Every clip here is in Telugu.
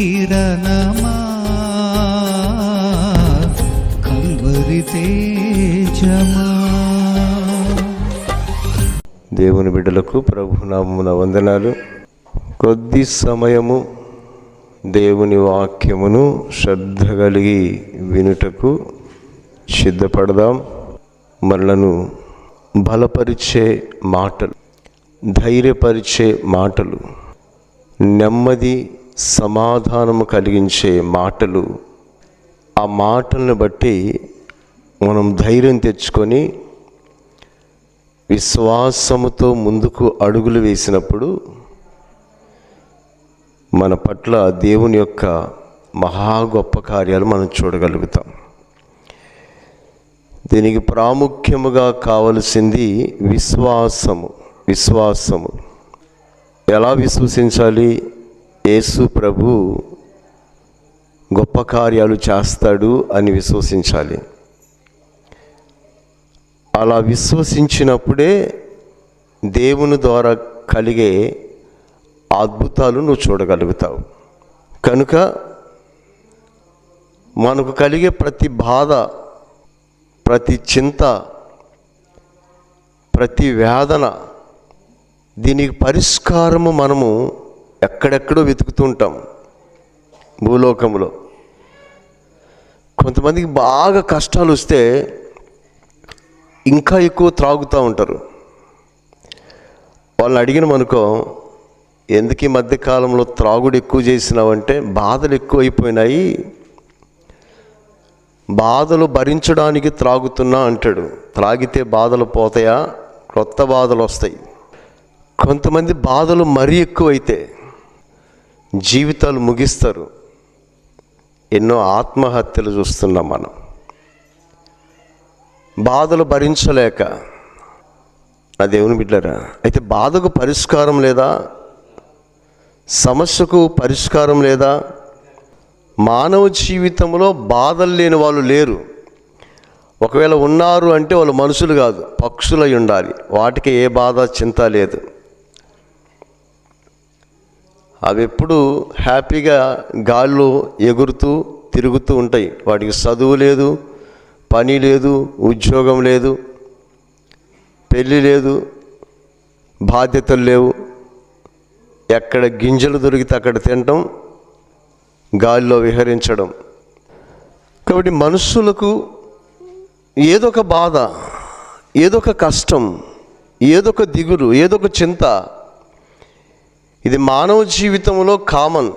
కిరణమా? కల్వరి తేజమా? దేవుని బిడ్డలకు ప్రభునామమున వందనాలు. కొద్ది సమయము దేవుని వాక్యమును శ్రద్ధ కలిగి వినుటకు సిద్ధపడదాం. మనలను బలపరిచే మాటలు ధైర్యపరిచే మాటలు నెమ్మది సమాధానము కలిగించే మాటలు. ఆ మాటలను బట్టి మనం ధైర్యం తెచ్చుకొని విశ్వాసముతో ముందుకు అడుగులు వేసినప్పుడు మన పట్ల దేవుని యొక్క మహా గొప్ప కార్యాలు మనం చూడగలుగుతాం. దీనికి ప్రాముఖ్యముగా కావలసింది విశ్వాసము విశ్వాసము. ఎలా విశ్వసించాలి? యేసు ప్రభు గొప్ప కార్యాలు చేస్తాడు అని విశ్వసించాలి. అలా విశ్వసించినప్పుడే దేవుని ద్వారా కలిగే అద్భుతాలు నువ్వు చూడగలుగుతావు. కనుక మనకు కలిగే ప్రతి బాధ ప్రతి చింత ప్రతి వేదన దీనికి పరిష్కారము మనము ఎక్కడెక్కడో వెతుకుతుంటాం భూలోకంలో. కొంతమందికి బాగా కష్టాలు వస్తే ఇంకా ఎక్కువ త్రాగుతూ ఉంటారు. వాళ్ళని అడిగిన అనుకో ఎందుకు ఈ మధ్యకాలంలో త్రాగుడు ఎక్కువ చేసినావంటే బాధలు ఎక్కువైపోయినాయి. బాధలు భరించడానికి త్రాగుతున్నా అంటాడు. త్రాగితే బాధలు పోతాయా? కొత్త బాధలు వస్తాయి. కొంతమంది బాధలు మరీ ఎక్కువైతే జీవితాలు ముగిస్తారు. ఎన్నో ఆత్మహత్యలు చూస్తున్నాం మనం. బాధలు భరించలేక. నా దేవుని బిడ్డరా అయితే బాధకు పరిష్కారం లేదా? సమస్యకు పరిష్కారం లేదా? మానవ జీవితంలో బాధలు లేని వాళ్ళు లేరు. ఒకవేళ ఉన్నారు అంటే వాళ్ళు మనుషులు కాదు పక్షులై ఉండాలి. వాటికి ఏ బాధ చింత లేదు. అవి ఎప్పుడు హ్యాపీగా గాల్లో ఎగురుతూ తిరుగుతూ ఉంటాయి. వాటికి చదువు లేదు పని లేదు ఉద్యోగం లేదు పెళ్ళి లేదు బాధ్యతలు లేవు. ఎక్కడ గింజలు దొరికితే అక్కడ తినటం గాలిలో విహరించడం. కాబట్టి మనుషులకు ఏదో ఒక బాధ ఏదో ఒక కష్టం ఏదో ఒక దిగులు ఏదో ఒక చింత ఇది మానవ జీవితంలో కామన్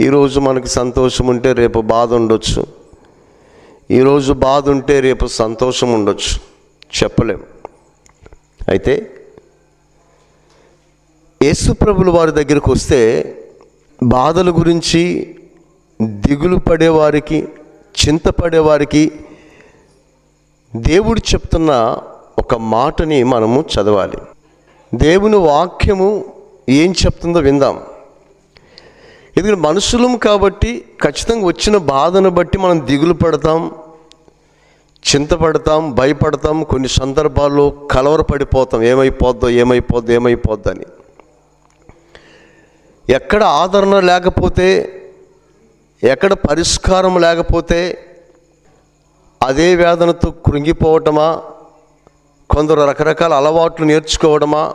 ఈరోజు మనకి సంతోషం ఉంటే రేపు బాధ ఉండొచ్చు. ఈరోజు బాధ ఉంటే రేపు సంతోషం ఉండొచ్చు. చెప్పలేం. అయితే యేసుప్రభుల వారి దగ్గరకు వస్తే బాధల గురించి దిగులు పడేవారికి చింతపడేవారికి దేవుడు చెప్తున్న ఒక మాటని మనము చదవాలి. దేవుని వాక్యము ఏం చెప్తుందో విందాం. ఎందుకంటే మనుషులం కాబట్టి ఖచ్చితంగా వచ్చిన బాధను బట్టి మనం దిగులు పడతాం చింతపడతాం భయపడతాం కొన్ని సందర్భాల్లో కలవరపడిపోతాం. ఏమైపోద్దో ఏమైపోద్దో ఏమైపోద్దని ఎక్కడ ఆదరణ లేకపోతే ఎక్కడ పరిష్కారం లేకపోతే అదే వేదనతో కృంగిపోవటమా? కొందరు రకరకాల అలవాట్లు నేర్చుకోవడమా?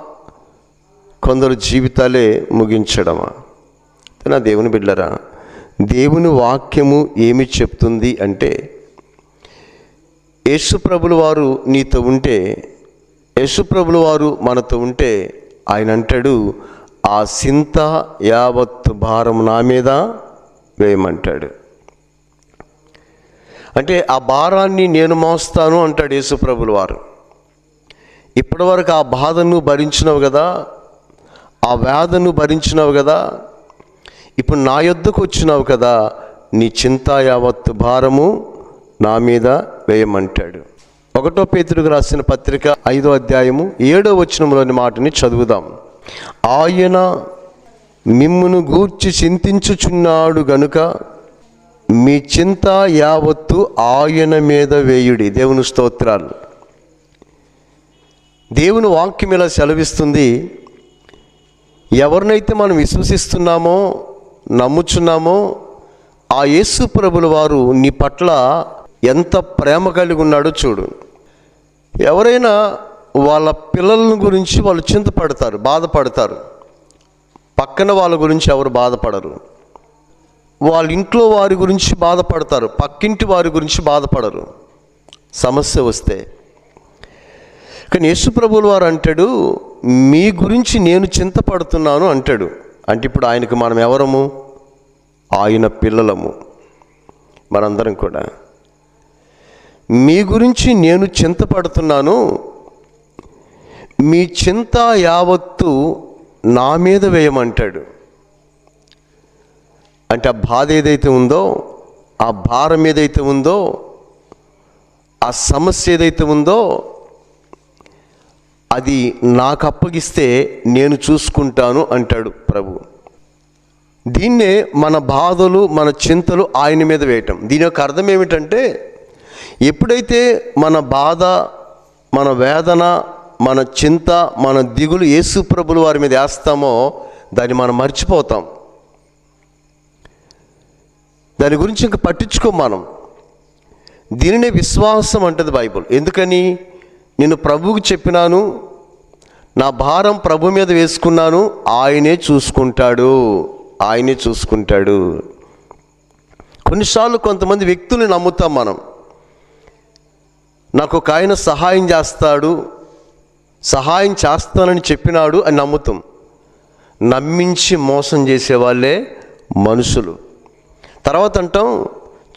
కొందరు జీవితాలే ముగించడమా? నా దేవుని బిడ్డరా దేవుని వాక్యము ఏమి చెప్తుంది అంటే యేసుప్రభులు వారు నీతో ఉంటే యేసుప్రభుల వారు మనతో ఉంటే ఆయన అంటాడు ఆ సింత యావత్తు భారం నా మీద వేయమంటాడు. అంటే ఆ భారాన్ని నేను మోస్తాను అంటాడు యేసుప్రభులు వారు. ఇప్పటివరకు ఆ బాధను భరించినావు కదా ఆ వ్యాధను భరించినావు కదా ఇప్పుడు నా యొద్దకు వచ్చినావు కదా నీ చింత యావత్తు భారము నా మీద వేయమంటాడు. ఒకటో పేతుడికి రాసిన పత్రిక ఐదో అధ్యాయము ఏడో వచనంలోని మాటని చదువుదాం. ఆయన మిమ్మును గూర్చి చింతించుచున్నాడు గనుక మీ చింత యావత్తు ఆయన మీద వేయుడి. దేవుని స్తోత్రాలు. దేవుని వాక్యం ఇలా సెలవిస్తుంది. ఎవరినైతే మనం విశ్వసిస్తున్నామో నమ్ముచున్నామో ఆ యేసు ప్రభుల వారు నీ పట్ల ఎంత ప్రేమ కలిగి ఉన్నాడో చూడు. ఎవరైనా వాళ్ళ పిల్లల గురించి వాళ్ళు చింతపడతారు బాధపడతారు. పక్కన వాళ్ళ గురించి ఎవరు బాధపడరు. వాళ్ళ ఇంట్లో వారి గురించి బాధపడతారు పక్కింటి వారి గురించి బాధపడరు. సమస్య వస్తే కానీ యేసుప్రభుల వారు అంటాడు మీ గురించి నేను చింతపడుతున్నాను అంటాడు. అంటే ఇప్పుడు ఆయనకు మనం ఎవరము? ఆయన పిల్లలము. మనందరం కూడా. మీ గురించి నేను చింతపడుతున్నాను. మీ చింత యావత్తు నా మీద వేయమంటాడు. అంటే ఆ బాధ ఏదైతే ఉందో ఆ భారం ఏదైతే ఉందో ఆ సమస్య ఏదైతే ఉందో అది నాకు అప్పగిస్తే నేను చూసుకుంటాను అంటాడు ప్రభు. దీన్నే మన బాధలు మన చింతలు ఆయన మీద వేయటం. దీని యొక్క అర్థం ఏమిటంటే ఎప్పుడైతే మన బాధ మన వేదన మన చింత మన దిగులు యేసు ప్రభులు వారి మీద వేస్తామో దాన్ని మనం మర్చిపోతాం. దాని గురించి ఇంకా పట్టించుకోం మనం. దీనినే విశ్వాసం అంటది బైబుల్. ఎందుకని? నేను ప్రభువుకి చెప్పినాను నా భారం ప్రభు మీద వేసుకున్నాను ఆయనే చూసుకుంటాడు ఆయనే చూసుకుంటాడు. కొన్నిసార్లు కొంతమంది వ్యక్తుల్ని నమ్ముతాం మనం. నాకు ఒక ఆయన సహాయం చేస్తాడు సహాయం చేస్తానని చెప్పినాడు అని నమ్ముతాం. నమ్మించి మోసం చేసేవాళ్ళే మనుషులు. తర్వాత అంటాం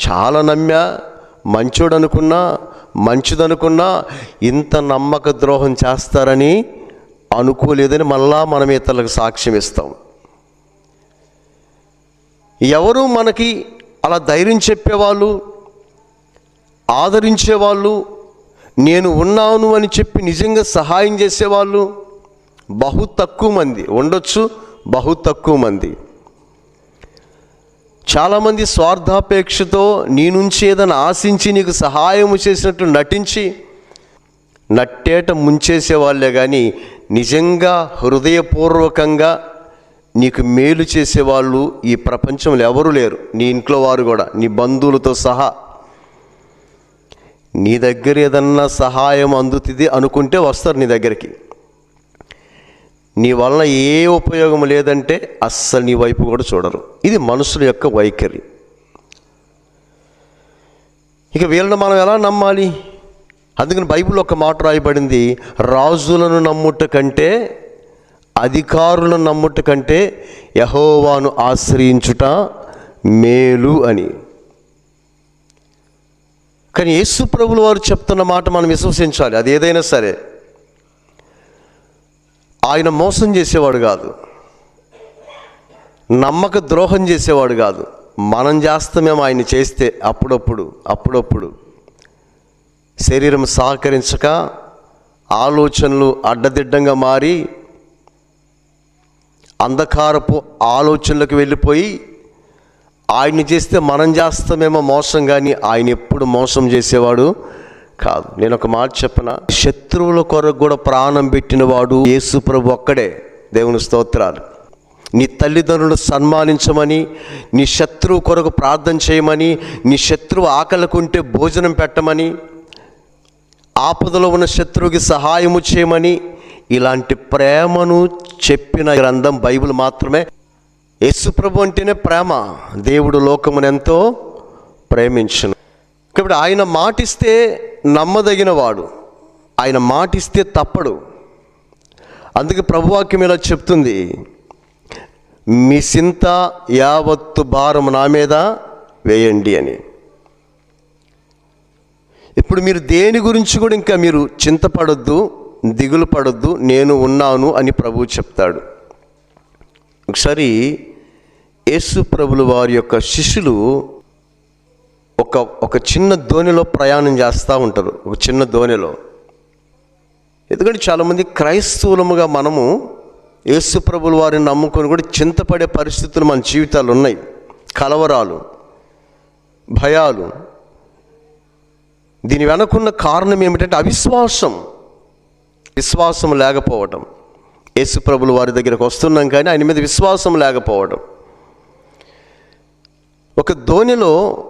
చాలా నమ్మా మంచోడు అనుకున్నా మంచిదనుకున్నా ఇంత నమ్మక ద్రోహం చేస్తారని అనుకోలేదని మళ్ళా మనం ఇతరులకు సాక్ష్యం ఇస్తాం. ఎవరు మనకి అలా ధైర్యం చెప్పేవాళ్ళు ఆదరించేవాళ్ళు నేను ఉన్నాను అని చెప్పి నిజంగా సహాయం చేసేవాళ్ళు బహు తక్కువ మంది ఉండొచ్చు బహు తక్కువ మంది. చాలామంది స్వార్థాపేక్షతో నీ నుంచి ఏదైనా ఆశించి నీకు సహాయం చేసినట్లు నటించి నట్టేట ముంచేసే వాళ్ళే కానీ నిజంగా హృదయపూర్వకంగా నీకు మేలు చేసేవాళ్ళు ఈ ప్రపంచంలో ఎవరు లేరు. నీ ఇంట్లో వారు కూడా నీ బంధువులతో సహా. నీ దగ్గర ఏదన్నా సహాయం అందుతుంది అనుకుంటే వస్తారు నీ దగ్గరికి. నీ వలన ఏ ఉపయోగం లేదంటే అస్సలు నీ వైపు కూడా చూడరు. ఇది మనుషుల యొక్క వైఖరి. ఇక వీళ్ళని మనం ఎలా నమ్మాలి? అందుకని బైబిల్ ఒక మాట రాయబడింది రాజులను నమ్ముట కంటే అధికారులను నమ్ముట కంటే యహోవాను ఆశ్రయించుట మేలు అని. కానీ యేసు ప్రభులు వారు చెప్తున్న మాట మనం విశ్వసించాలి అది ఏదైనా సరే. ఆయన మోసం చేసేవాడు కాదు. నమ్మక ద్రోహం చేసేవాడు కాదు. మనం చేస్తామేమో ఆయన చేస్తే అప్పుడప్పుడు అప్పుడప్పుడు శరీరం సహకరించక ఆలోచనలు అడ్డదిడ్డంగా మారి అంధకారపు ఆలోచనలకు వెళ్ళిపోయి ఆయన చేస్తే మనం చేస్తామేమో మోసం కానీ ఆయన ఎప్పుడు మోసం చేసేవాడు? కాదు. నేను ఒక మాట చెప్పన? శత్రువుల కొరకు కూడా ప్రాణం పెట్టినవాడు యేసు ప్రభు ఒక్కడే. దేవుని స్తోత్రాలు. నీ తల్లిదండ్రులు సన్మానించమని నీ శత్రువు కొరకు ప్రార్థన చేయమని నీ శత్రువు ఆకలికుంటే భోజనం పెట్టమని ఆపదలో ఉన్న శత్రువుకి సహాయము చేయమని ఇలాంటి ప్రేమను చెప్పిన గ్రంథం బైబిల్ మాత్రమే. యేసుప్రభు అంటేనే ప్రేమ. దేవుడు లోకమునెంతో ప్రేమించును. కాబట్టి ఆయన మాటిస్తే నమ్మదగిన వాడు ఆయన మాటిస్తే తప్పడు. అందుకే ప్రభువాక్యం ఇలా చెప్తుంది. మీ సింత యావత్తు భారం నా మీద వేయండి అని. ఇప్పుడు మీరు దేని గురించి కూడా ఇంకా మీరు చింతపడొద్దు దిగులు పడొద్దు నేను ఉన్నాను అని ప్రభువు చెప్తాడు. ఒకసారి యేసు ప్రభులు వారి యొక్క శిష్యులు ఒక ఒక చిన్న ధోనిలో ప్రయాణం చేస్తూ ఉంటారు. ఒక చిన్న ధోనిలో. ఎందుకంటే చాలామంది క్రైస్తవులముగా మనము యేసుప్రభులు వారిని నమ్ముకొని కూడా చింతపడే పరిస్థితులు మన జీవితాలు ఉన్నాయి. కలవరాలు భయాలు. దీని వెనకున్న కారణం ఏమిటంటే అవిశ్వాసం. విశ్వాసం లేకపోవడం యేసుప్రభులు వారి దగ్గరకు వస్తున్నాం కానీ ఆయన మీద విశ్వాసం లేకపోవడం ఒక ధోనిలో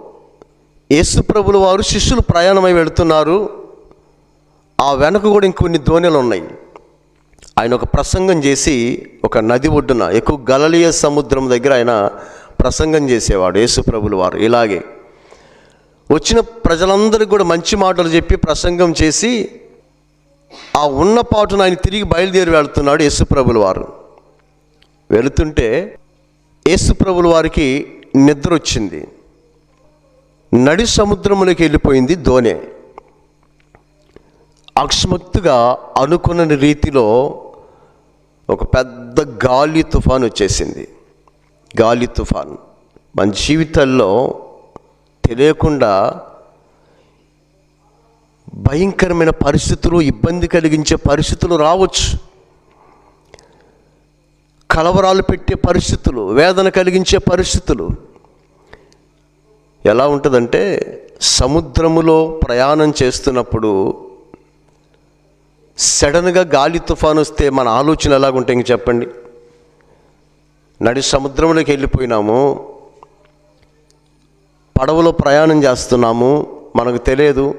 యేసుప్రభుల వారు శిష్యులు ప్రయాణమై వెళుతున్నారు. ఆ వెనక కూడా ఇంకొన్ని ధోనిలు ఉన్నాయి. ఆయన ఒక ప్రసంగం చేసి ఒక నది ఒడ్డున ఎక్కువ గలలియ సముద్రం దగ్గర ఆయన ప్రసంగం చేసేవాడు యేసు వారు ఇలాగే. వచ్చిన ప్రజలందరికీ కూడా మంచి మాటలు చెప్పి ప్రసంగం చేసి ఆ ఉన్న పాటును ఆయన తిరిగి బయలుదేరి వెళ్తున్నాడు యేసుప్రభుల వారు. వెళుతుంటే యేసుప్రభులు వారికి నిద్ర వచ్చింది. నడి సముద్రంలోకి వెళ్ళిపోయింది ధోని. అకస్మాత్తుగా అనుకున్న రీతిలో ఒక పెద్ద గాలి తుఫాన్ వచ్చేసింది. గాలి తుఫాన్. మన జీవితాల్లో తెలియకుండా భయంకరమైన పరిస్థితులు ఇబ్బంది కలిగించే పరిస్థితులు రావచ్చు. కలవరాలు పెట్టే పరిస్థితులు వేదన కలిగించే పరిస్థితులు. ఎలా ఉంటుందంటే సముద్రములో ప్రయాణం చేస్తున్నప్పుడు సడన్గా గాలి తుఫాన్ వస్తే మన ఆలోచన ఎలాగుంటే ఇంక చెప్పండి. నడి సముద్రంలోకి వెళ్ళిపోయినాము. పడవలో ప్రయాణం చేస్తున్నాము. మనకు తెలియదు.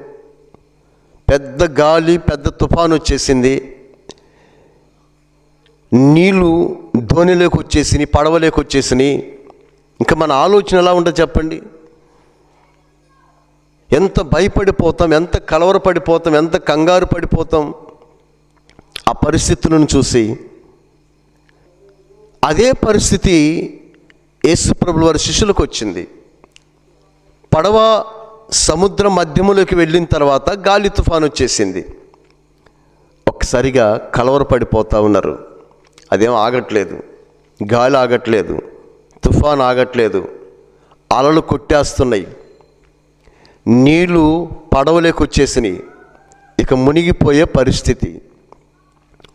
పెద్ద గాలి పెద్ద తుఫాను వచ్చేసింది. నీళ్ళు ధోనిలోకి వచ్చేసినాయి పడవలోకి వచ్చేసినాయి. ఇంకా మన ఆలోచన ఎలా ఉంటుంది చెప్పండి? ఎంత భయపడిపోతాం ఎంత కలవరపడిపోతాం ఎంత కంగారు పడిపోతాం ఆ పరిస్థితులను చూసి అదే పరిస్థితి యేసుప్రభుల వారి శిష్యులకు వచ్చింది. పడవ సముద్రం మధ్యములోకి వెళ్ళిన తర్వాత గాలి తుఫాన్ వచ్చేసింది. ఒక్కసారిగా కలవరపడిపోతూ ఉన్నారు. అదేం ఆగట్లేదు. గాలి ఆగట్లేదు. తుఫాన్ ఆగట్లేదు. అలలు కొట్టేస్తున్నాయి. నీళ్ళు పడవలోకి వచ్చేసినాయి ఇక మునిగిపోయే పరిస్థితి.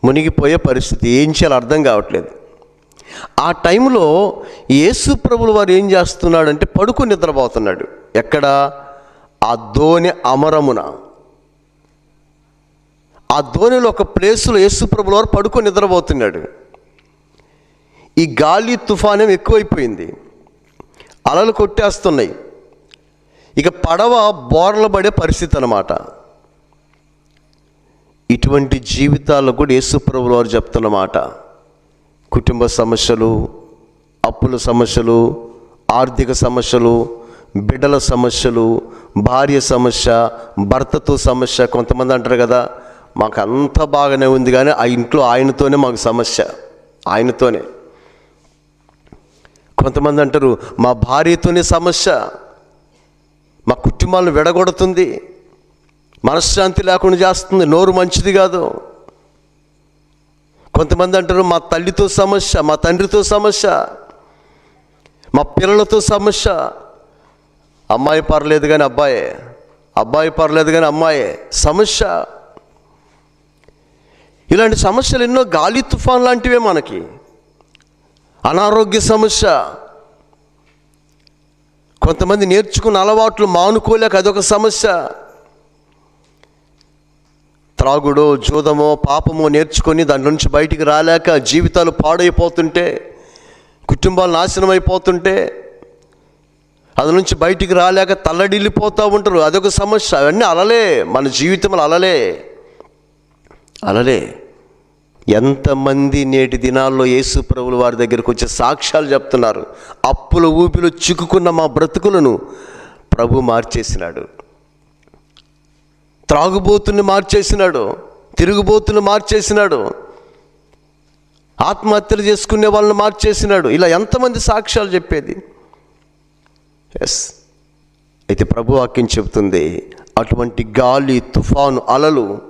మునిగిపోయే పరిస్థితి ఏం చేయాలో అర్థం కావట్లేదు. ఆ టైంలో యేసు ప్రభులు వారు ఏం చేస్తున్నాడంటే పడుకొని నిద్రపోతున్నాడు. ఎక్కడ? ఆ ధోని అమరమున. ఆ ధోనిలో ఒక ప్లేసులో యేసు ప్రభుల వారు పడుకొని నిద్రపోతున్నాడు. ఈ గాలి తుఫానం ఎక్కువైపోయింది. అలలు కొట్టేస్తున్నాయి. ఇక పడవ బోర్ల పడే పరిస్థితి అన్నమాట. ఇటువంటి జీవితాల్లో కూడా యేసుప్రభులు వారు చెప్తున్నమాట. కుటుంబ సమస్యలు అప్పుల సమస్యలు ఆర్థిక సమస్యలు బిడ్డల సమస్యలు భార్య సమస్య భర్తతో సమస్య కొంతమంది అంటారు కదా మాకు అంత బాగానే ఉంది కానీ ఆ ఇంట్లో ఆయనతోనే మాకు సమస్య. ఆయనతోనే. కొంతమంది అంటారు మా భార్యతోనే సమస్య. కుటుంబాలను విడగొడుతుంది. మనశ్శాంతి లేకుండా చేస్తుంది. నోరు మంచిది కాదు. కొంతమంది అంటారు మా తల్లితో సమస్య మా తండ్రితో సమస్య మా పిల్లలతో సమస్య. అమ్మాయి పర్లేదు కానీ అబ్బాయే. అబ్బాయి పర్లేదు కానీ అమ్మాయే. సమస్య. ఇలాంటి సమస్యలు ఎన్నో గాలి తుఫాన్ లాంటివే మనకి. అనారోగ్య సమస్య. కొంతమంది నేర్చుకున్న అలవాట్లు మానుకోలేక అదొక సమస్య. త్రాగుడో జూదమో పాపమో నేర్చుకొని దాని నుంచి బయటికి రాలేక జీవితాలు పాడైపోతుంటే కుటుంబాలు నాశనం అయిపోతుంటే అది నుంచి బయటికి రాలేక తల్లడిల్లిపోతూ ఉంటారు. అదొక సమస్య. అవన్నీ అలలే. మన జీవితంలో అలలే. అలలే. ఎంతమంది నేటి దినాల్లో యేసు ప్రభులు వారి దగ్గరకు వచ్చే సాక్ష్యాలు చెప్తున్నారు? అప్పుల ఊపిలో చిక్కుకున్న మా బ్రతుకులను ప్రభు మార్చేసినాడు. త్రాగుబోతుని మార్చేసినాడు తిరుగుబోతుని మార్చేసినాడు ఆత్మహత్యలు చేసుకునే వాళ్ళని మార్చేసినాడు. ఇలా ఎంతమంది సాక్ష్యాలు చెప్పేది? ఎస్ అయితే ప్రభు వాక్యం చెబుతుంది అటువంటి గాలి తుఫాను అలలు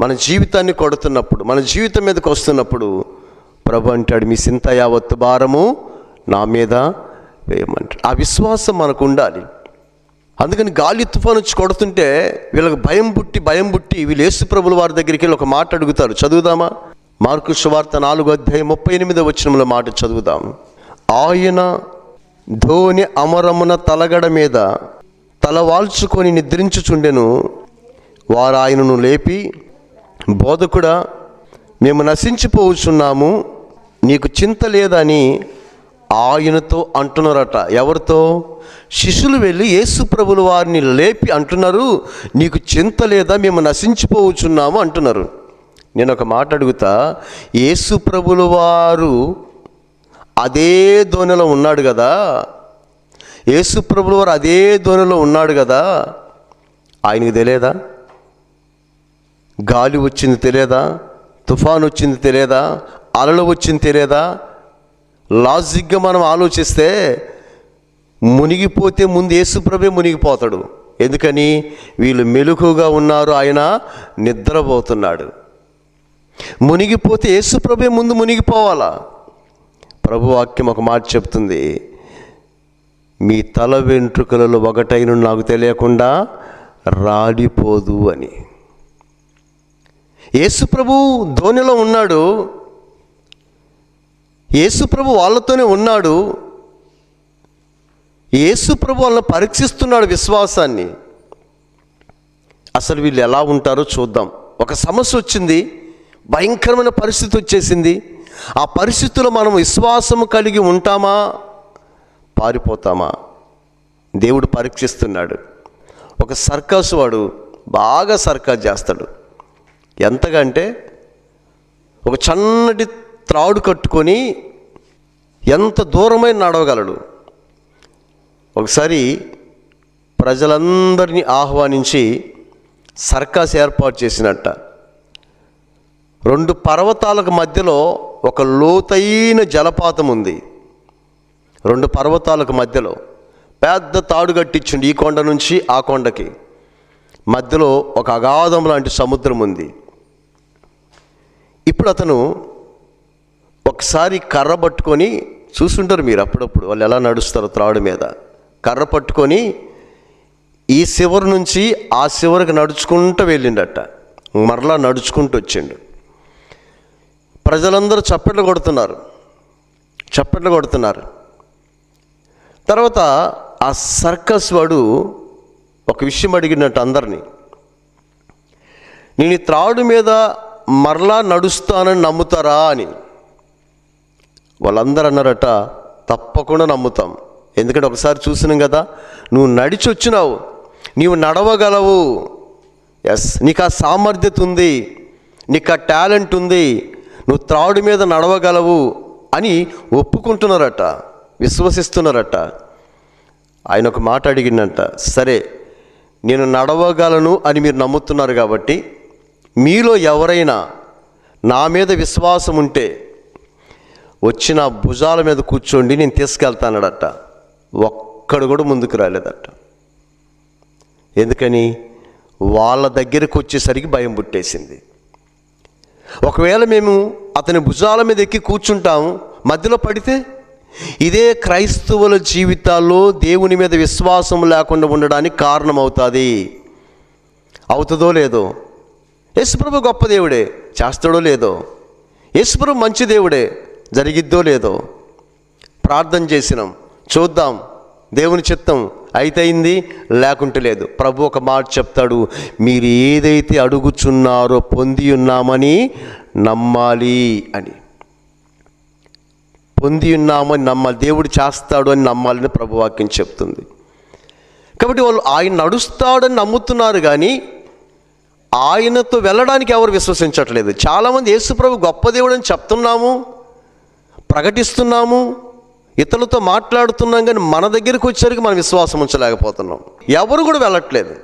మన జీవితాన్ని కొడుతున్నప్పుడు మన జీవితం మీదకి వస్తున్నప్పుడు ప్రభు అంటాడు మీ సింత యావత్తు భారము నా మీద వేయమంటాడు. ఆ విశ్వాసం మనకు ఉండాలి. అందుకని గాలి తుఫాను వచ్చి కొడుతుంటే వీళ్ళకి భయం పుట్టి భయం పుట్టి వీళ్ళు యేసు ప్రభుల వారి దగ్గరికి వెళ్ళి ఒక మాట అడుగుతారు. చదువుదామా? మార్కు సువార్త నాలుగు అధ్యాయం ముప్పై ఎనిమిదో వచ్చినముల మాట చదువుదాం. ఆయన ధోని అమరమున తలగడ మీద తలవాల్చుకొని నిద్రించుచుండెను వారు ఆయనను లేపి బోధకుడా మేము నశించిపోవచ్చున్నాము నీకు చింత లేదని ఆయనతో అంటున్నారట. ఎవరితో? శిష్యులు వెళ్ళి యేసు ప్రభుల వారిని లేపి అంటున్నారు నీకు చింత లేదా మేము నశించిపోవచ్చున్నాము అంటున్నారు. నేను ఒక మాట అడుగుతా యేసు ప్రభుల వారు అదే ధోనిలో ఉన్నాడు కదా? యేసు ప్రభుల వారు అదే ధోనిలో ఉన్నాడు కదా? ఆయనకి తెలియదా? గాలి వచ్చింది తెలియదా? తుఫాన్ వచ్చింది తెలియదా? అలలు వచ్చింది తెలియదా? లాజిక్గా మనం ఆలోచిస్తే మునిగిపోతే ముందు యేసుప్రభే మునిగిపోతాడు. ఎందుకని? వీళ్ళు మెలకుగా ఉన్నారు ఆయన నిద్రపోతున్నాడు. మునిగిపోతే యేసుప్రభే ముందు మునిగిపోవాలా? ప్రభు వాక్యం ఒక మాట చెప్తుంది. మీ తల వెంట్రుకలలో ఒకటైన నాకు తెలియకుండా రాలిపోదు అని. యేసుప్రభు ధోనిలో ఉన్నాడు. యేసుప్రభు వాళ్ళతోనే ఉన్నాడు. యేసుప్రభు వాళ్ళని పరీక్షిస్తున్నాడు విశ్వాసాన్ని. అసలు వీళ్ళు ఎలా ఉంటారో చూద్దాం. ఒక సమస్య వచ్చింది. భయంకరమైన పరిస్థితి వచ్చేసింది. ఆ పరిస్థితుల్లో మనం విశ్వాసము కలిగి ఉంటామా? పారిపోతామా? దేవుడు పరీక్షిస్తున్నాడు. ఒక సర్కస్ వాడు బాగా సర్కస్ చేస్తాడు. ఎంతగా అంటే ఒక చన్నటి త్రాడు కట్టుకొని ఎంత దూరమైన నడవగలడు. ఒకసారి ప్రజలందరినీ ఆహ్వానించి సర్కస్ ఏర్పాటు చేసినట్ట. రెండు పర్వతాలకు మధ్యలో ఒక లోతైన జలపాతం ఉంది. రెండు పర్వతాలకు మధ్యలో పెద్ద తాడు కట్టించిండు ఈ కొండ నుంచి ఆ కొండకి. మధ్యలో ఒక అగాధం లాంటి సముద్రం ఉంది. ఇప్పుడు అతను ఒకసారి కర్ర పట్టుకొని చూసుంటారు మీరు అప్పుడప్పుడు వాళ్ళు ఎలా నడుస్తారో త్రాడు మీద. కర్ర పట్టుకొని ఈ చివరి నుంచి ఆ శివరికి నడుచుకుంటూ వెళ్ళిండట. మరలా నడుచుకుంటూ వచ్చిండు. ప్రజలందరూ చప్పట్లు కొడుతున్నారు. చప్పట్లు కొడుతున్నారు. తర్వాత ఆ సర్కస్ వాడు ఒక విషయం అడిగినట్టు అందరినీ. నేను ఈ త్రాడు మీద మరలా నడుస్తానని నమ్ముతారా అని. వాళ్ళందరూ అన్నారట తప్పకుండా నమ్ముతాం. ఎందుకంటే ఒకసారి చూసినాం కదా నువ్వు నడిచి వచ్చినావు నీవు నడవగలవు. ఎస్ నీకు ఆ సామర్థ్యత ఉంది నీకు ఆ టాలెంట్ ఉంది నువ్వు త్రాడు మీద నడవగలవు అని ఒప్పుకుంటున్నారట విశ్వసిస్తున్నారట. ఆయన ఒక మాట అడిగిందంట సరే నేను నడవగలను అని మీరు నమ్ముతున్నారు కాబట్టి మీలో ఎవరైనా నా మీద విశ్వాసం ఉంటే వచ్చి నా భుజాల మీద కూర్చోండి నేను తీసుకెళ్తానడట. ఒక్కడు కూడా ముందుకు రాలేదట. ఎందుకని? వాళ్ళ దగ్గరకు వచ్చేసరికి భయం పుట్టేసింది. ఒకవేళ మేము అతని భుజాల మీద ఎక్కి కూర్చుంటాము మధ్యలో పడితే ఇదే క్రైస్తవుల జీవితాల్లో దేవుని మీద విశ్వాసం లేకుండా ఉండడానికి కారణమవుతుంది. అవుతుందో లేదో? యేసుప్రభు గొప్ప దేవుడే. చేస్తాడో లేదో. యేసుప్రభు మంచి దేవుడే. జరిగిద్దో లేదో. ప్రార్థన చేసినాం. చూద్దాం. దేవుని చిత్తం అయితే లేకుంటే లేదు. ప్రభు ఒక మాట చెప్తాడు మీరు ఏదైతే అడుగుచున్నారో పొంది ఉన్నామని నమ్మాలి అని. పొంది ఉన్నామని నమ్మాలి. దేవుడు చేస్తాడు అని నమ్మాలని ప్రభు వాక్యం చెప్తుంది. కాబట్టి వాళ్ళు ఆయన నడుస్తాడని నమ్ముతున్నారు కానీ ఆయనతో వెళ్ళడానికి ఎవరు విశ్వసించట్లేదు. చాలామంది యేసుప్రభు గొప్ప దేవుడు అని చెప్తున్నాము ప్రకటిస్తున్నాము ఇతరులతో మాట్లాడుతున్నాం కానీ మన దగ్గరికి వచ్చేసరికి మనం విశ్వాసం ఉంచలేకపోతున్నాం. ఎవరు కూడా వెళ్ళట్లేదు.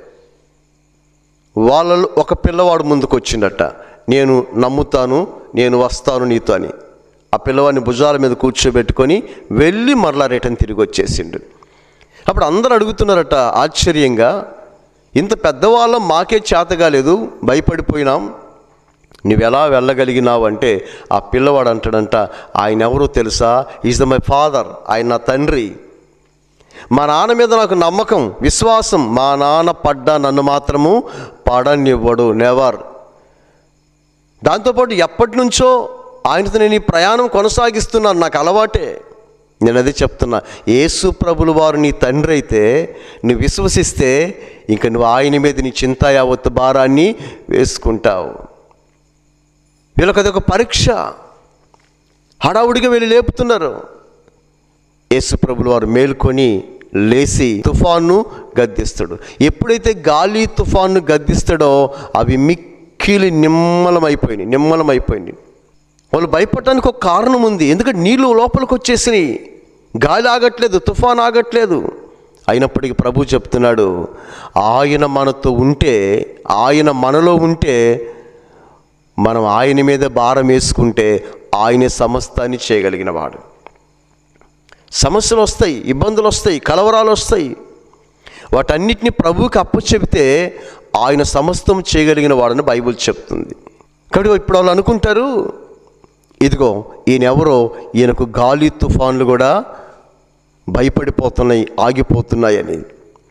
వాళ్ళలో ఒక పిల్లవాడు ముందుకు వచ్చిండట నేను నమ్ముతాను నేను వస్తాను నీతో అని. ఆ పిల్లవాడిని భుజాల మీద కూర్చోబెట్టుకొని వెళ్ళి మరలా రిటర్న్ తిరిగి వచ్చేసిండు. అప్పుడు అందరూ అడుగుతున్నారట ఆశ్చర్యంగా ఇంత పెద్దవాళ్ళం మాకే చేత కాలేదు భయపడిపోయినాం. నువ్వెలా వెళ్ళగలిగినావు అంటే ఆ పిల్లవాడు అంటాడంట ఆయన ఎవరో తెలుసా? ఈజ్ ద మై ఫాదర్ ఆయన నా తండ్రి. మా నాన్న మీద నాకు నమ్మకం విశ్వాసం. మా నాన్న పడ్డా నన్ను మాత్రము పడనివ్వడు నెవర్ దాంతోపాటు ఎప్పటి నుంచో ఆయనతో నేను ఈ ప్రయాణం కొనసాగిస్తున్నాను నాకు అలవాటే. నేను అదే చెప్తున్నా యేసు ప్రభులు వారు నీ తండ్రి అయితే నువ్వు విశ్వసిస్తే ఇంక నువ్వు ఆయన మీద నీ చింత యావత్ భారాన్ని వేసుకుంటావు. వీళ్ళకి అదొక పరీక్ష. హడావుడిగా వీళ్ళు లేపుతున్నారు. యేసుప్రభులు వారు మేల్కొని లేచి తుఫాను గద్దిస్తాడు. ఎప్పుడైతే గాలి తుఫాను గద్దిస్తాడో అవి మిక్కిలి నిమ్మలమైపోయినాయి నిమ్మలమైపోయినాయి. వాళ్ళు భయపడటానికి ఒక కారణం ఉంది. ఎందుకంటే నీళ్ళు లోపలికి వచ్చేసినాయి. గాలి ఆగట్లేదు తుఫాన్ ఆగట్లేదు. అయినప్పటికీ ప్రభు చెప్తున్నాడు ఆయన మనతో ఉంటే ఆయన మనలో ఉంటే మనం ఆయన మీద భారం వేసుకుంటే ఆయనే సమస్తాన్ని చేయగలిగిన వాడు సమస్యలు వస్తాయి ఇబ్బందులు వస్తాయి కలవరాలు వస్తాయి. వాటన్నిటిని ప్రభువుకి అప్పచెబితే ఆయన సమస్తం చేయగలిగిన వాడని బైబిల్ చెప్తుంది. కాబట్టి ఇప్పుడు వాళ్ళు అనుకుంటారు ఇదిగో ఈయనెవరో ఈయనకు గాలి తుఫాన్లు కూడా భయపడిపోతున్నాయి ఆగిపోతున్నాయని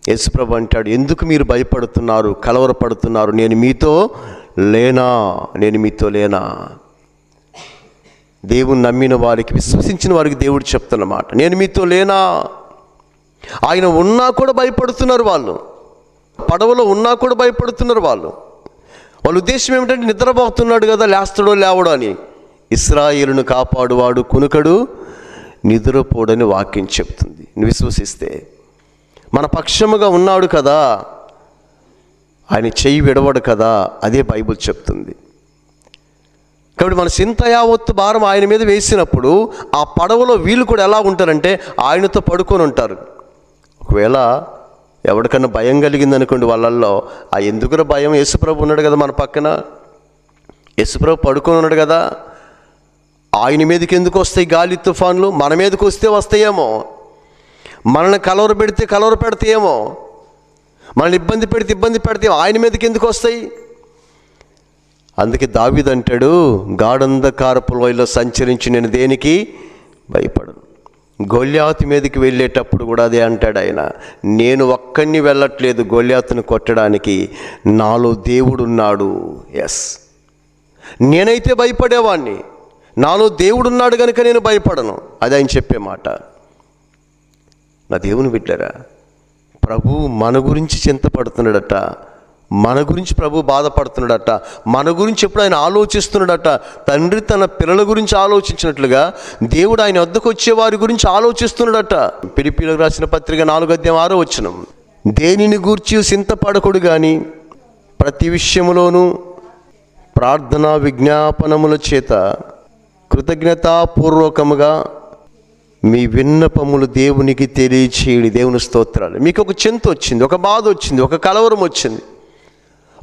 యేసుప్రభు అంటాడు ఎందుకు మీరు భయపడుతున్నారు కలవరపడుతున్నారు? నేను మీతో లేనా? నేను మీతో లేనా? దేవుని నమ్మిన వారికి విశ్వసించిన వారికి దేవుడు చెప్తున్నమాట నేను మీతో లేనా? ఆయన ఉన్నా కూడా భయపడుతున్నారు వాళ్ళు. పడవలో ఉన్నా కూడా భయపడుతున్నారు వాళ్ళు. వాళ్ళ ఉద్దేశం ఏమిటంటే నిద్రపోతున్నాడు కదా లేస్తాడో లేవడో అని. ఇస్రాయేలును కాపాడువాడు కునుకడు నిద్రపోడని వాక్యం చెప్తుంది. విశ్వసిస్తే. మన పక్షముగా ఉన్నాడు కదా ఆయన చెయ్యి విడవడు కదా అదే బైబుల్ చెప్తుంది. కాబట్టి మన చింత యావత్తు భారం ఆయన మీద వేసినప్పుడు ఆ పడవలో వీళ్ళు కూడా ఎలా ఉంటారంటే ఆయనతో పడుకొని ఉంటారు. ఒకవేళ ఎవరికన్నా భయం కలిగింది అనుకోండి వాళ్ళల్లో ఆ ఎందుకురా భయం? యేసుప్రభు ఉన్నాడు కదా మన పక్కన. యేసుప్రభు పడుకొని ఉన్నాడు కదా. ఆయన మీదకి ఎందుకు వస్తాయి గాలి తుఫాన్లు? మన మీదకి వస్తే వస్తాయేమో. మనల్ని కలవర పెడితే కలవర పెడతాయేమో. మనల్ని ఇబ్బంది పెడితే ఇబ్బంది పెడితే ఆయన మీదకి ఎందుకు వస్తాయి? అందుకే దావిదంటాడు అంటాడు గాఢంధకారపు సంచరించి నేను దేనికి? భయపడను. గొల్యాతు మీదకి వెళ్ళేటప్పుడు కూడా అదే అంటాడు ఆయన. నేను ఒక్కడిని వెళ్ళట్లేదు గొల్యాతును కొట్టడానికి. నాలో దేవుడున్నాడు. ఎస్ నేనైతే భయపడేవాణ్ణి. నాలో దేవుడున్నాడు కనుక నేను భయపడను. అది ఆయన చెప్పే మాట. నా దేవుని బిడ్డరా ప్రభు మన గురించి చింతపడుతున్నాడట మన గురించి ప్రభు బాధపడుతున్నాడట మన గురించి ఎప్పుడు ఆయన ఆలోచిస్తున్నాడట తండ్రి తన పిల్లల గురించి ఆలోచించినట్లుగా దేవుడు ఆయన వద్దకు వచ్చే వారి గురించి ఆలోచిస్తున్నాడట. పిలిపిలకు రాసిన పత్రిక నాలుగు అధ్యాయం ఆరో వచ్చినం దేనిని గూర్చి చింతపడకుడు కానీ ప్రతి విషయములోనూ ప్రార్థనా విజ్ఞాపనముల చేత కృతజ్ఞతాపూర్వకముగా మీ విన్నపములు దేవునికి తెలియచేయడి దేవుని స్తోత్రాలు. మీకు ఒక చింత వచ్చింది ఒక బాధ వచ్చింది ఒక కలవరం వచ్చింది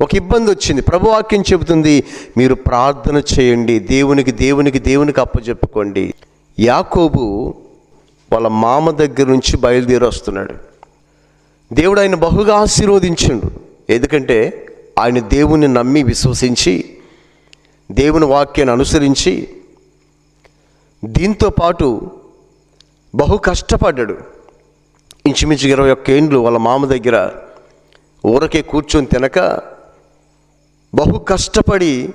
ఒక ఇబ్బంది వచ్చింది. ప్రభువాక్యం చెబుతుంది మీరు ప్రార్థన చేయండి దేవునికి దేవునికి దేవునికి అప్పచెప్పుకోండి యాకోబు వాళ్ళ మామ దగ్గర నుంచి బయలుదేరి వస్తున్నాడు. దేవుడు ఆయన బహుగా ఆశీర్వదించిండు. ఎందుకంటే ఆయన దేవుని నమ్మి విశ్వసించి దేవుని వాక్యాన్ని అనుసరించి దీంతో పాటు బహు కష్టపడ్డాడు. ఇంచుమించు ఇరవై ఒక్క ఏండ్లు వాళ్ళ మామ దగ్గర ఊరకే కూర్చొని తినక బహు కష్టపడి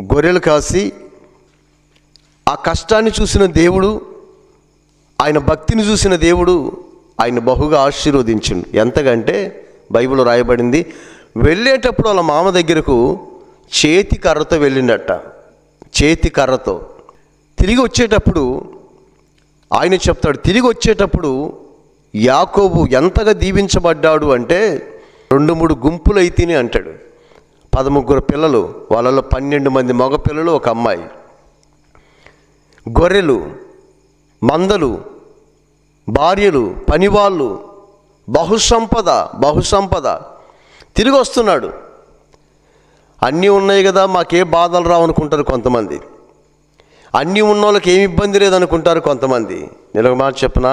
గొర్రెలు కాసి ఆ కష్టాన్ని చూసిన దేవుడు ఆయన భక్తిని చూసిన దేవుడు ఆయన బహుగా ఆశీర్వదించిండు. ఎంతకంటే బైబిల్ రాయబడింది వెళ్ళేటప్పుడు వాళ్ళ మామ దగ్గరకు చేతి కర్రతో వెళ్ళిండట. చేతి కర్రతో. తిరిగి వచ్చేటప్పుడు ఆయన చెప్తాడు తిరిగి వచ్చేటప్పుడు యాకోబు ఎంతగా దీవించబడ్డాడు అంటే రెండు మూడు గుంపులు అయితేనే అంటాడు. పదముగ్గురు పిల్లలు వాళ్ళలో పన్నెండు మంది మగ పిల్లలు ఒక అమ్మాయి. గొర్రెలు మందలు భార్యలు పనివాళ్ళు బహుసంపద బహుసంపద. తిరిగి వస్తున్నాడు. అన్నీ ఉన్నాయి కదా మాకే బాధలు రావు అనుకుంటారు కొంతమంది. అన్నీ ఉన్న వాళ్ళకి ఏమి ఇబ్బంది లేదనుకుంటారు కొంతమంది. నేను మాట చెప్పిన?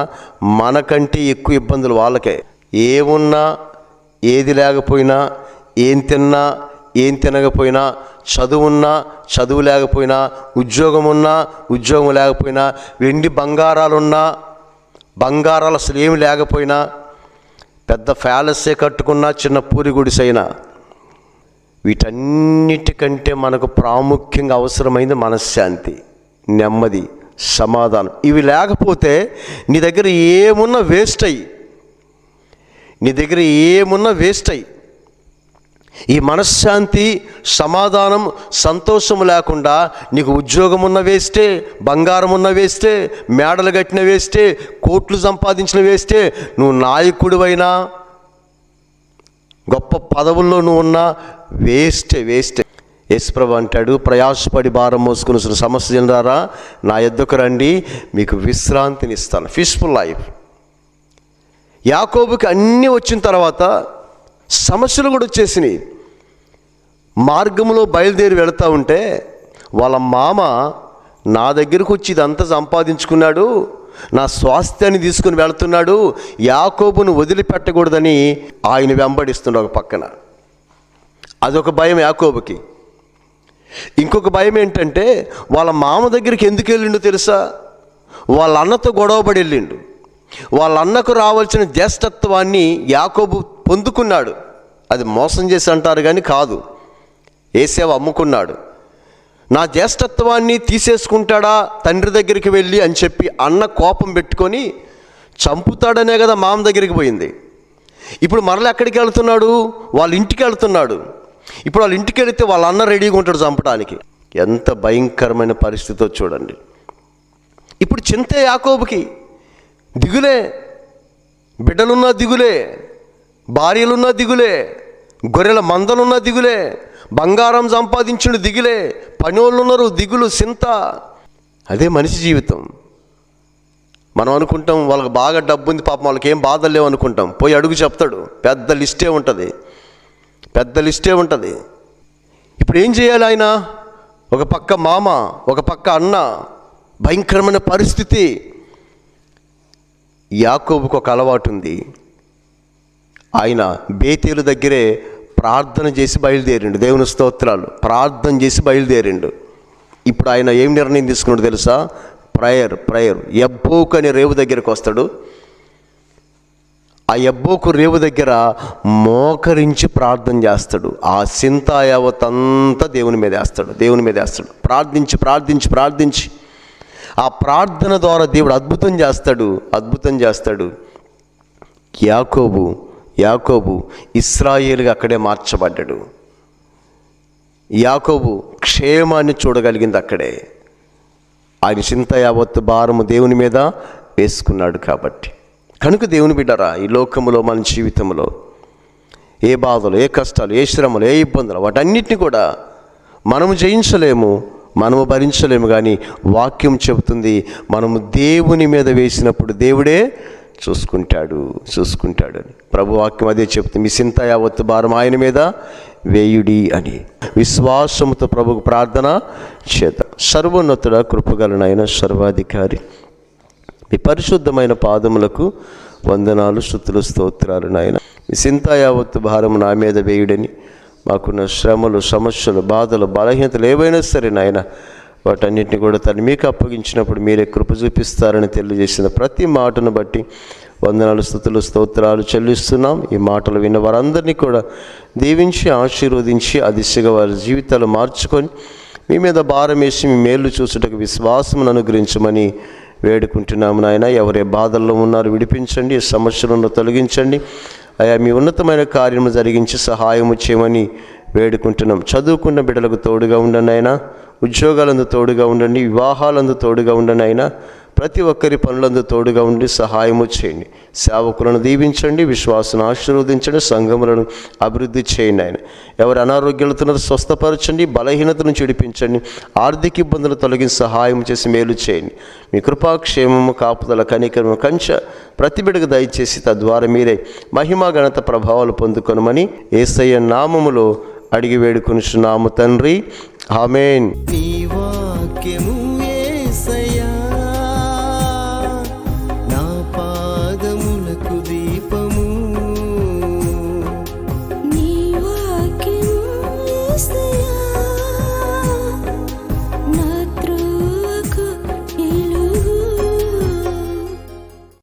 మనకంటే ఎక్కువ ఇబ్బందులు వాళ్ళకే. ఏమున్నా ఏది లేకపోయినా ఏం తిన్నా ఏం తినకపోయినా చదువున్నా చదువు లేకపోయినా ఉద్యోగం ఉన్నా ఉద్యోగం లేకపోయినా వెండి బంగారాలున్నా బంగారాలు అసలు ఏమి లేకపోయినా పెద్ద ఫ్యాలసే కట్టుకున్నా చిన్న పూరి గుడిసైనా. వీటన్నిటికంటే మనకు ప్రాముఖ్యంగా అవసరమైంది మనశ్శాంతి. నెమ్మది సమాధానం. ఇవి లేకపోతే నీ దగ్గర ఏమున్నా వేస్ట్ అయ్యి. నీ దగ్గర ఏమున్నా వేస్ట్ అయ్యి. ఈ మనశ్శాంతి సమాధానం సంతోషం లేకుండా నీకు ఉద్యోగం ఉన్న వేస్టే బంగారం ఉన్న వేస్టే మేడలు కట్టిన వేస్టే కోట్లు సంపాదించిన వేస్టే నువ్వు నాయకుడివైనా గొప్ప పదవుల్లో నువ్వు ఉన్నా వేస్టే వేస్టే. యేసుప్రభు అంటాడు ప్రయాసపడి భారం మోసుకుని సమస్య చెందారా నా ఎద్దుకు రండి మీకు విశ్రాంతిని ఇస్తాను పీస్ఫుల్ లైఫ్ యాకోబుకి అన్నీ వచ్చిన తర్వాత సమస్యలు కూడా వచ్చేసినాయి. మార్గంలో బయలుదేరి వెళుతూ ఉంటే వాళ్ళ మామ నా దగ్గరకు వచ్చి ఇదంతా సంపాదించుకున్నాడు నా స్వాస్థ్యాన్ని తీసుకుని వెళుతున్నాడు యాకోబును వదిలిపెట్టకూడదని ఆయన వెంబడిస్తున్నాడు ఒక పక్కన. అదొక భయం యాకోబుకి. ఇంకొక భయం ఏంటంటే వాళ్ళ మామ దగ్గరికి ఎందుకు వెళ్ళిండో తెలుసా? వాళ్ళ అన్నతో గొడవపడి వెళ్ళిండు. వాళ్ళ అన్నకు రావాల్సిన జ్యేష్ఠత్వాన్ని యాకోబు పొందుకున్నాడు. అది మోసం చేసి అంటారు కానీ కాదు. ఏసేవ అమ్ముకున్నాడు. నా జ్యేష్ఠత్వాన్ని తీసేసుకుంటాడా తండ్రి దగ్గరికి వెళ్ళి అని చెప్పి అన్న కోపం పెట్టుకొని చంపుతాడనే కదా మామ దగ్గరికి పోయింది. ఇప్పుడు మరల ఎక్కడికి వెళ్తున్నాడు? వాళ్ళ ఇంటికి వెళ్తున్నాడు. ఇప్పుడు వాళ్ళ ఇంటికి వెళితే వాళ్ళ అన్న రెడీగా ఉంటాడు చంపడానికి. ఎంత భయంకరమైన పరిస్థితితో చూడండి. ఇప్పుడు చింతే యాకోబుకి దిగులే బిడ్డలున్నా దిగులే భార్యలున్నా దిగులే గొర్రెల మందలున్నా దిగులే బంగారం సంపాదించిన దిగులే పనోళ్ళు ఉన్నారు దిగులు సింత అదే మనిషి జీవితం. మనం అనుకుంటాం వాళ్ళకి బాగా డబ్బు ఉంది పాపం వాళ్ళకి ఏం బాధలు లేవు అనుకుంటాం పోయి అడుగు చెప్తాడు. పెద్ద లిస్టే ఉంటుంది. పెద్ద లిస్టే ఉంటుంది. ఇప్పుడు ఏం చేయాలి ఆయన? ఒక పక్క మామ ఒక పక్క అన్న భయంకరమైన పరిస్థితి. యాకోబుకు ఒక అలవాటు ఉంది. ఆయన బేతేలు దగ్గరే ప్రార్థన చేసి బయలుదేరిండు. దేవుని స్తోత్రాలు. ప్రార్థన చేసి బయలుదేరిండు. ఇప్పుడు ఆయన ఏం నిర్ణయం తీసుకున్నాడు తెలుసా? Prayer prayer. ఎబ్బోకు అనే రేవు దగ్గరికి వస్తాడు. ఆ ఎబ్బోకు రేవు దగ్గర మోకరించి ప్రార్థన చేస్తాడు. ఆ సింత యావతంతా దేవుని మీద వేస్తాడు దేవుని మీద వేస్తాడు. ప్రార్థించి ప్రార్థించి ప్రార్థించి. ఆ ప్రార్థన ద్వారా దేవుడు అద్భుతం చేస్తాడు అద్భుతం చేస్తాడు. యాకోబు యాకోబు ఇస్రాయేలుగా అక్కడే మార్చబడ్డాడు. యాకోబు క్షేమాన్ని చూడగలిగింది అక్కడే. ఆయన చింత యావత్తు భారము దేవుని మీద వేసుకున్నాడు కాబట్టి. కనుక దేవుని బిడ్డరా ఈ లోకములో మన జీవితంలో ఏ బాధలు ఏ కష్టాలు ఏ శ్రమలు ఏ ఇబ్బందులు వాటన్నిటిని కూడా మనము జయించలేము మనము భరించలేము కానీ వాక్యం చెబుతుంది మనము దేవుని మీద వేసినప్పుడు దేవుడే చూసుకుంటాడు చూసుకుంటాడు అని. ప్రభు వాక్యం అదే చెప్తుంది మీ సింత యావత్తు భారం ఆయన మీద వేయుడి అని. విశ్వాసముతో ప్రభుకు ప్రార్థన చేత సర్వోన్నతుడ కృపగలనైన సర్వాధికారి. మీ పరిశుద్ధమైన పాదములకు వందనాలు శృతులు స్తోత్రాలు నాయన. మీ సింతా యావత్తు భారము నా మీద వేయుడని మాకున్న శ్రమలు సమస్యలు బాధలు బలహీనతలు ఏవైనా సరే నాయన వాటన్నిటిని కూడా తను మీకు అప్పగించినప్పుడు మీరే కృప చూపిస్తారని తెలియజేసిన ప్రతి మాటను బట్టి వందనాలు స్థుతులు స్తోత్రాలు చెల్లిస్తున్నాం. ఈ మాటలు విన్న వారందరినీ కూడా దీవించి ఆశీర్వదించి ఆ దిశగా వారి జీవితాలు మార్చుకొని మీ మీద భారం వేసి మీ మేలు చూసుటకు విశ్వాసమును అనుగ్రహించమని వేడుకుంటున్నాము నాయన. ఎవరే బాధల్లో ఉన్నారు విడిపించండి సమస్యలను తొలగించండి. అయా మీ ఉన్నతమైన కార్యము జరిగించి సహాయము చేయమని వేడుకుంటున్నాం. చదువుకున్న బిడ్డలకు తోడుగా ఉండండి ఆయన ఉద్యోగాలందు తోడుగా ఉండండి. వివాహాలందు తోడుగా ఉండండి అయినా ప్రతి ఒక్కరి పనులందు తోడుగా ఉండి సహాయము చేయండి. సేవకులను దీవించండి విశ్వాసను ఆశీర్వదించండి సంఘములను అభివృద్ధి చేయండి ఆయన. ఎవరు అనారోగ్యాలతో స్వస్థపరచండి బలహీనతను చెడిపించండి ఆర్థిక ఇబ్బందులు తొలగించి సహాయం చేసి మేలు చేయండి. మీ కృపాక్షేమము కాపుదల కనికరము కంచ ప్రతి బిడకు దయచేసి తద్వారా మీరే మహిమా ఘనత ప్రభావాలు పొందుకొనమని ఏసయ్య నామములో అడిగి వేడుకొనుచున్నాము తండ్రి. ఆమెన్. నీ వాక్యము